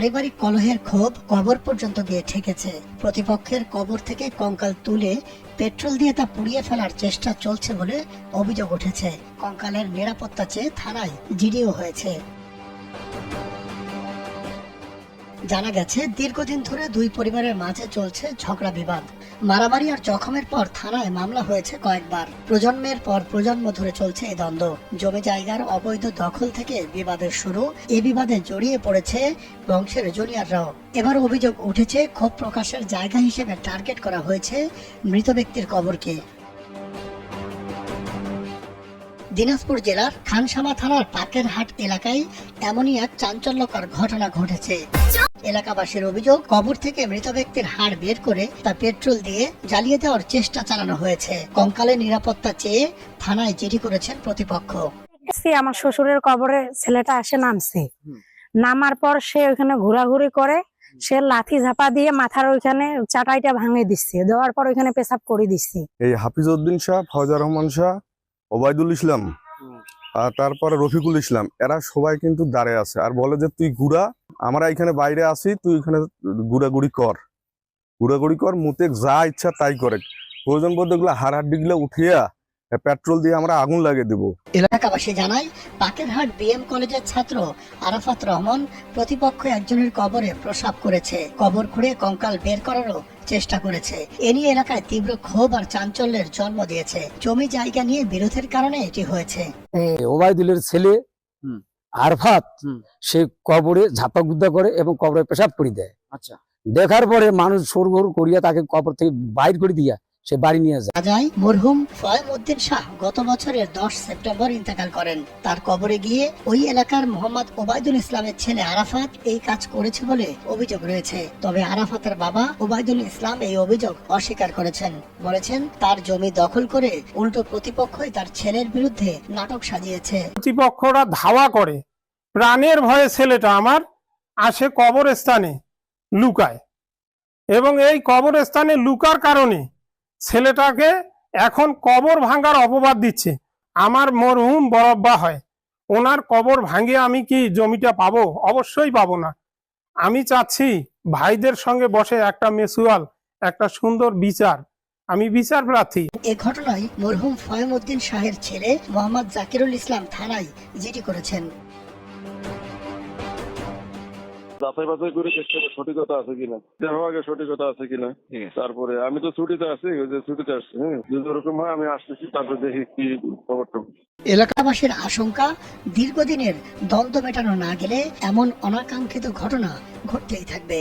পারিবারিক কলহের ক্ষোভ কবর পর্যন্ত গিয়ে ঠেকেছে। প্রতিপক্ষের কবর থেকে কঙ্কাল তুলে পেট্রোল দিয়ে তা পুড়িয়ে ফেলার চেষ্টা চলছে বলে অভিযোগ উঠেছে। কঙ্কালের নিরাপত্তা চেয়ে থানায় জিডিও হয়েছে। জানা গেছে, দীর্ঘদিন ধরে দুই পরিবারের মাঝে চলছে ঝগড়া বিবাদ। মারামারি আর জখমের পর থানায় মামলা হয়েছে কয়েকবার। প্রজন্মের পর প্রজন্ম ধরে চলছে এই দ্বন্দ্ব। জমি জায়গার অবৈধ দখল থেকে বিবাদের শুরু। এ বিবাদে জড়িয়ে পড়েছে বংশের জুনিয়ররাও। এবার অভিযোগ উঠেছে, ক্ষোভ প্রকাশের জায়গা হিসেবে টার্গেট করা হয়েছে মৃত ব্যক্তির কবরকে। দিনাজপুর জেলার খানসামা থানার পাকেরহাট এলাকায় এমনই এক চাঞ্চল্যকর ঘটনা ঘটেছে। এলাকাবাসীর অভিযোগ কবর থেকে মৃত ব্যক্তির হাড় বের করে তা পেট্রোল দিয়ে জ্বালিয়ে দেওয়ার চেষ্টা চালানো হয়েছে। কঙ্কালের নিরাপত্তা চেয়ে থানায় চিঠি করেছেন প্রতিপক্ষ। আমার শ্বশুরের কবরে ছেলেটা এসে নামছে। নামার পর সে ওখানে ঘোরাঘুরি করে সে লাঠি ঝাপা দিয়ে মাথার ওইখানে চাটাইটা ভাঙে দিচ্ছে। দেওয়ার পর ওইখানে পেশাব করে দিচ্ছে। এই হাফিজ উদ্দিন শাহ ফৌজা রহমান শাহ ওবায়দুল ইসলাম আর তারপরে রফিকুল ইসলাম এরা সবাই কিন্তু দাঁড়িয়ে আছে আর বলে যে তুই ঘুরা আমরা এখানে বাইরে আসি তুই এখানে গুড়াগুড়ি কর। গুড়াগুড়ি কর মুতে যা ইচ্ছা তাই করে। প্রয়োজন বোধ এগুলো হাড় হাড্ডিগুলো উঠিয়া পেট্রোল দিয়ে আমরা আগুন লাগিয়ে দেবো। এলাকাবাসী জানায় পাকেরহাট বিএম কলেজের ছাত্র আরাফাত রহমান প্রতিপক্ষ একজনের কবরে প্রসাব করেছে। কবর খুঁড়ে কঙ্কাল বের করারও চেষ্টা করেছে। এ নিয়ে এলাকায় তীব্র ক্ষোভ আর চাঞ্চল্যের জন্ম দিয়েছে। জমি জায়গা নিয়ে বিরোধের কারণে এটি হয়েছে। ওবায়দুলের ছেলে হুম। আরফাত হুম। সে কবরে ঝাপা গুদ্দা করে এবং কবরে পেশাব করে দেয়। আচ্ছা। দেখার পরে মানুষ সরগর করিয়া তাকে কবর থেকে বাইর করে দিয়া সে বাড়ি নিয়ে যায়। রাজাই মরহুম ফয়েমউদ্দিন শাহ গত বছরের দশ সেপ্টেম্বর ইন্তেকাল করেন। তার কবরে গিয়ে ওই এলাকার মোহাম্মদ ওবায়দুল ইসলামের ছেলে আরাফাত এই কাজ করেছে বলে অভিযোগ রয়েছে। তবে আরাফাতের বাবা ওবায়দুল ইসলাম এই অভিযোগ অস্বীকার করেছেন। বলেছেন তার জমি দখল করে উল্টো প্রতিপক্ষই তার ছেলের বিরুদ্ধে নাটক সাজিয়েছে। প্রতিপক্ষরা ধাওয়া করে প্রাণের ভয়ে ছেলেটা আমার আসে কবরস্থানে লুকায়। এবং এই কবরস্থানে লুকার কারণে ছেলেটাকে এখন কবর ভাঙার অপবাদ দিচ্ছে। আমার মরহুম বরব্বা হয়। ওনার কবর ভাঙে আমি কি জমিটা পাবো? অবশ্যই পাবো না। আমি চাচ্ছি ভাইদের সঙ্গে বসে একটা মেসুয়াল, একটা সুন্দর বিচার। আমি বিচার প্রার্থী। এ ঘটনায় মরহুম ফয়েমউদ্দিন শাহের ছেলে মোহাম্মদ জাকিরুল ইসলাম থানায় জিডি করেছেন। যাচাই বাছাই করে চেষ্টা করব সঠিকতা আছে কিনা। দেখো আগে সঠিকতা আছে কিনা। তারপরে আমি তো ছুটিতে আছি ওই যে ছুটিতে আসছি হ্যাঁ। যদি ওরকম হয় আমি আসতেছি তারপরে দেখি কি খবরটা। এলাকাবাসীর আশঙ্কা দীর্ঘদিনের দ্বন্দ্ব মেটানো না গেলে এমন অনাকাঙ্ক্ষিত ঘটনা ঘটতেই থাকবে।